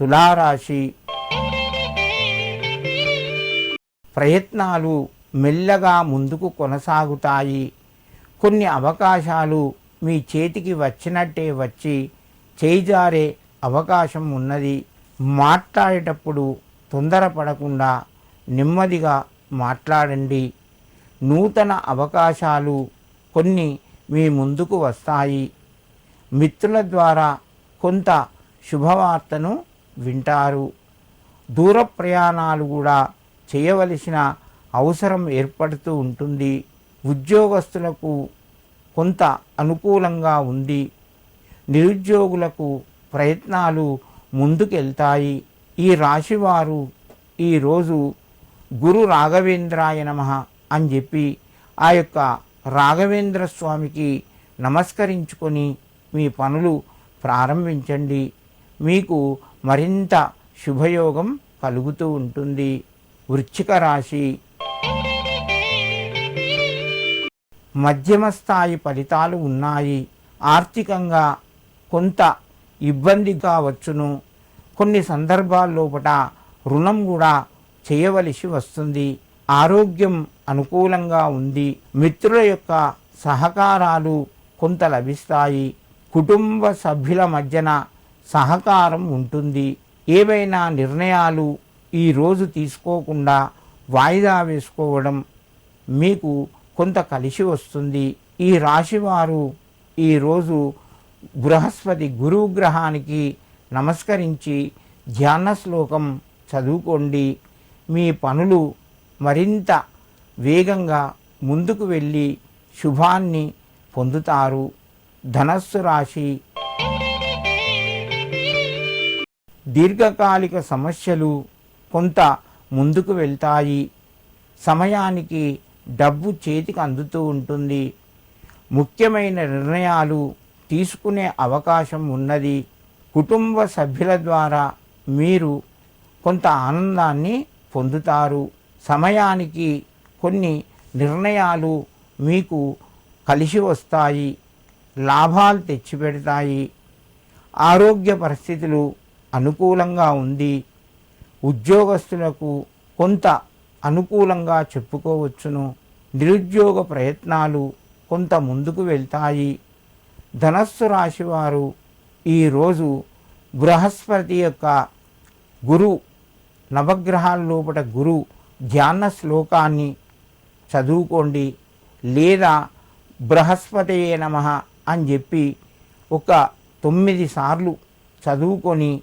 తులారాశి. ప్రయత్నాలు మెల్లగా ముందుకు కొనసాగుతాయి. కొన్ని అవకాశాలు మీ చేతికి వచ్చినట్టే వచ్చి చేయిజారే అవకాశం ఉన్నది. మాట్లాడేటప్పుడు తొందరపడకుండా నెమ్మదిగా మాట్లాడండి. నూతన అవకాశాలు కొన్ని మీ ముందుకు వస్తాయి. మిత్రుల ద్వారా కొంత శుభవార్తను వింటారు. దూర ప్రయాణాలు కూడా చేయవలసిన అవసరం ఏర్పడుతూ ఉంటుంది. ఉద్యోగస్తులకు కొంత అనుకూలంగా ఉంది. నిరుద్యోగులకు ప్రయత్నాలు ముందుకెళ్తాయి. ఈ రాశివారు ఈరోజు గురు రాఘవేంద్రాయ నమ అని చెప్పి ఆ యొక్క రాఘవేంద్ర స్వామికి నమస్కరించుకొని మీ పనులు ప్రారంభించండి. మీకు మరింత శుభయోగం కలుగుతూ ఉంటుంది. వృశ్చిక రాశి. మధ్యమ స్థాయి ఫలితాలు ఉన్నాయి. ఆర్థికంగా కొంత ఇబ్బంది కావచ్చును కొన్ని సందర్భాల్లోపట రుణం కూడా చేయవలసి వస్తుంది. ఆరోగ్యం అనుకూలంగా ఉంది. మిత్రుల యొక్క సహకారాలు కొంత లభిస్తాయి. కుటుంబ సభ్యుల మధ్యన సహకారం ఉంటుంది. ఏవైనా నిర్ణయాలు ఈరోజు తీసుకోకుండా వాయిదా వేసుకోవడం మీకు కొంత కలిసి వస్తుంది. ఈ రాశివారు ఈరోజు బృహస్పతి గురువు గ్రహానికి నమస్కరించి ధ్యాన శ్లోకం చదువుకోండి. మీ పనులు మరింత వేగంగా ముందుకు వెళ్ళి శుభాన్ని పొందుతారు. ధనస్సు రాశి దీర్ఘకాలిక సమస్యలు కొంత ముందుకు వెళ్తాయి. సమయానికి డబ్బు చేతికి అందుతూ ఉంటుంది. ముఖ్యమైన నిర్ణయాలు తీసుకునే అవకాశం ఉన్నది. కుటుంబ సభ్యుల ద్వారా మీరు కొంత ఆనందాన్ని పొందుతారు. సమయానికి కొన్ని నిర్ణయాలు మీకు కలిసి వస్తాయి. లాభాలు తెచ్చిపెడతాయి. ఆరోగ్య పరిస్థితులు అనుకూలంగా ఉంది. ఉద్యోగస్తులకు కొంత అనుకూలంగా చెప్పుకోవచ్చును. నిరుద్యోగ ప్రయత్నాలు కొంత ముందుకు వెళ్తాయి. ధనస్సు రాశివారు ఈరోజు బృహస్పతి యొక్క గురు నవగ్రహాల లోపల గురు ధ్యాన శ్లోకాన్ని చదువుకోండి. లేదా బృహస్పతియే నమ అని చెప్పి ఒక తొమ్మిది సార్లు చదువుకొని